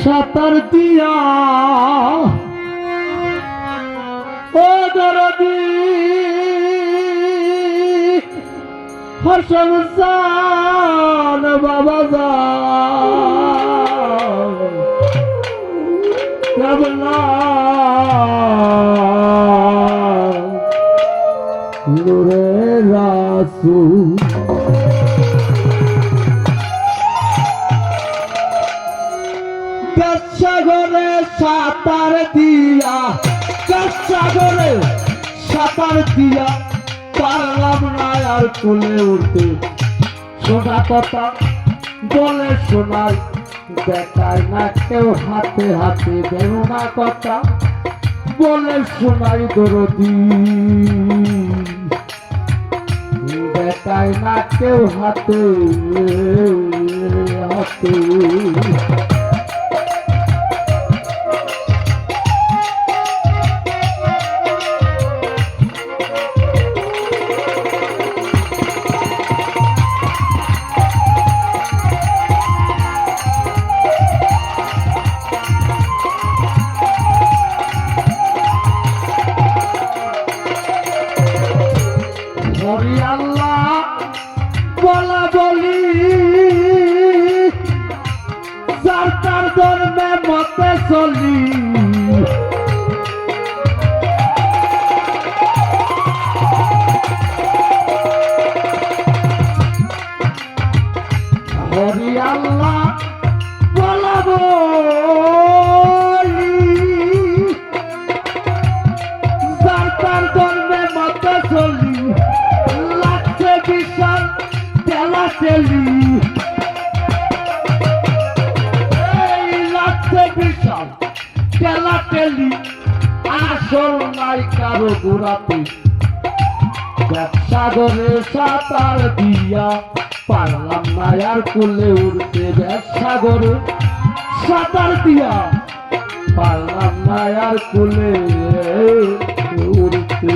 সাঁতার দিয়া। ও দরদি হাসন সান বাবা কেবলা। নূরে রাসূল সাঁতার দিয়া সাগরে সাঁতার দিয়া, পারলাম না আর কুলে উঠতে। শোনা কথা বলে শোনার দেখায় না কেউ হাতে হাতে দেব না কথা। বলে শোনাই দরদি। দেখায় না কেউ হাতে হাতে। লাগছে বিশাল তেলা তেলি এই লাগছে বিশাল তেলা তেলি আসল নাই কারও গোড়াতে। ব্যবসাগরে সাঁতার দিয়া পারলাম না, আর কুলে উঠতে ব্যবসাগরে সাঁতার দিয়া। পারলাম না, আর কুলে উঠতে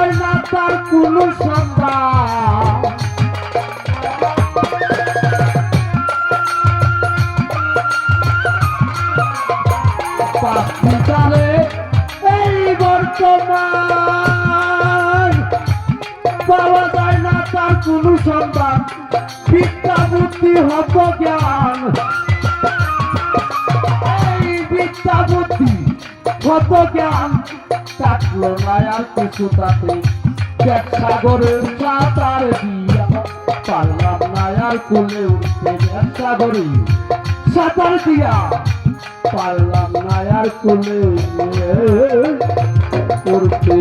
যায় না তার কোনো সন্ধান পাখি এই বর্তমান। পাওয়া যায় না তার কোনো সন্ধান বিদ্যা বুদ্ধি হব জ্ঞান। কাটলো না আর কিছু তাতে। সাগরের সাঁতার দিয়া পারলাম না আর কুলে উঠতে সাগরে। সাঁতার দিয়া পারলাম না কুলে উঠতে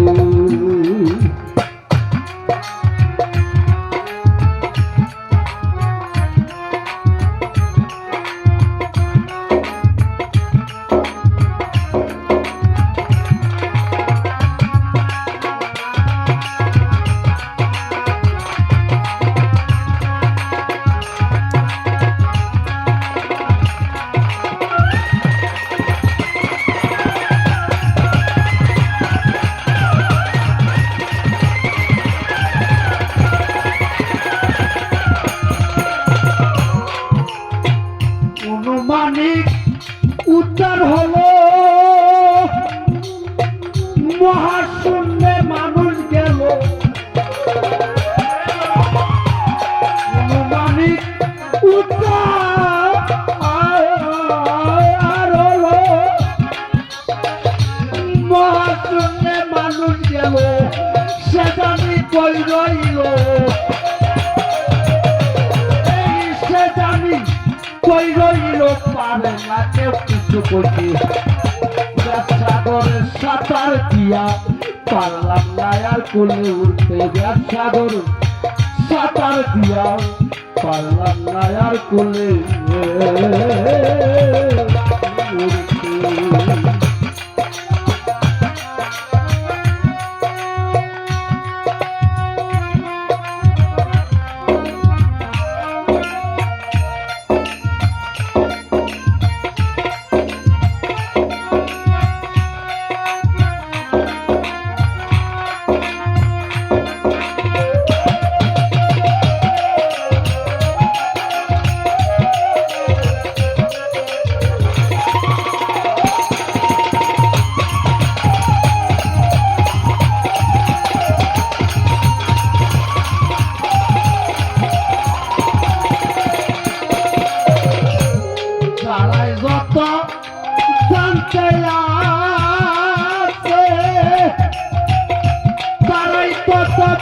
মানুষ গেল সেটা কই রইল। জানি কই রইল পারে না কেউ কিছু করতে সাগরে সাঁতার দিয়া পারলাম না আর কোলে উঠতে। সাগর সাঁতার দিয়া পারলাম না আর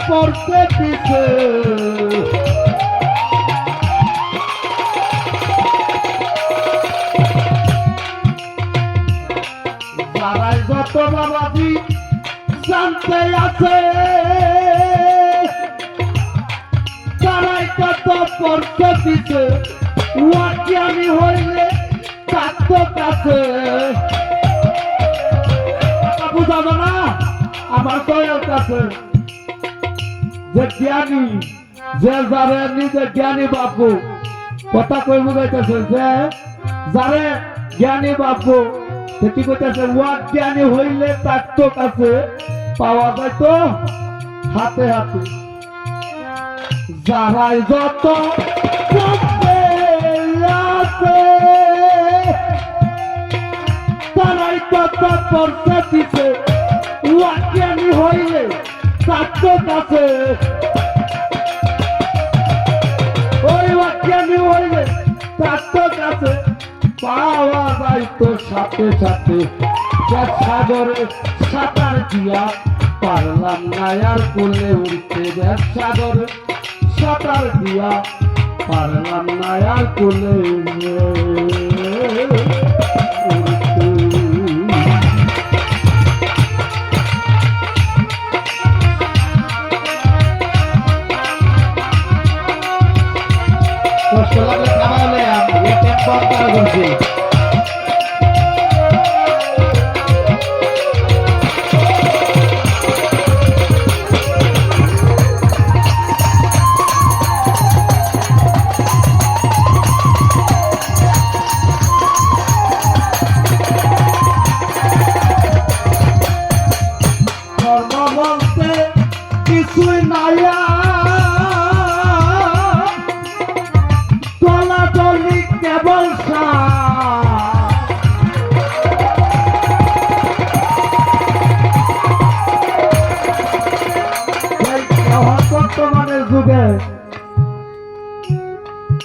পড়তে দিছে তারাই যত বাবাজি জানতে আছে, তারাই কত পড়তে দিছে ওয়াকিয়ানি হইলে কাত্ত কাছে। বুঝাবো না, আমার দয়াল কাছে। যে জ্ঞানী যে যারে নিজে জ্ঞানী বাপু, কথা কই বুঝাইতেছে যে, যারে জ্ঞানী বাপু সে কি কইতেছে, ওয়াক জ্ঞানী হইলে তার তো কাছে পাওয়া যায় তো হাতে হাতে। যারাই যত তারাই তত পড়তে কাছে কাছে সাঁতার দিয়া পারলাম না আর কোলে উঠতে। সাগরে সাঁতার দিয়া পারলাম না আর কোলে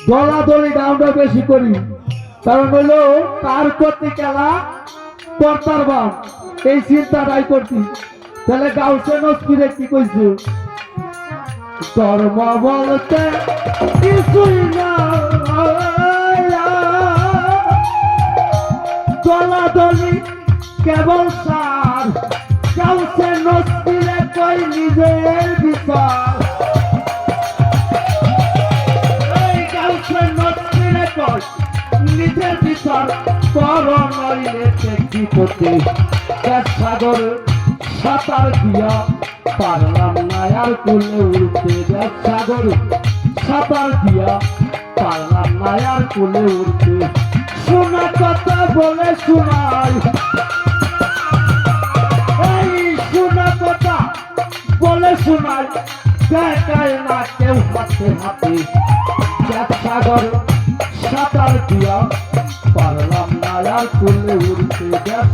দলাদলি দামটা বেশি করি। কারণ হইল তার করতে খেলা কর্তার বাপ। এই চিন্তাটাই করতি তাহলে গাউসে নস্পিরে কি কইছে? ধর্ম বলতে কিছুই না। দলাদলি কেবল সার। গাউসে নস্পিরে কই নিজের বিচার। গাউসে নস্পিরে কই নিজের বিচার। কর নইলে কি করতে সাগর সাঁতার দিয়া পারলাম না কোলে উঠতে কথা বলে শোনাই। এই শোনা কথা বলে শোনাই। দেখায় না কেউ হাতে হাতে। সাগর সাঁতার দিয়া। পারলাম না আর কোলে উঠতে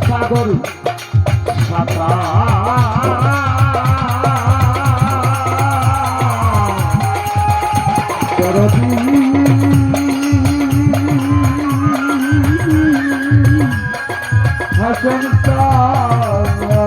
সাগর হাসন বাবা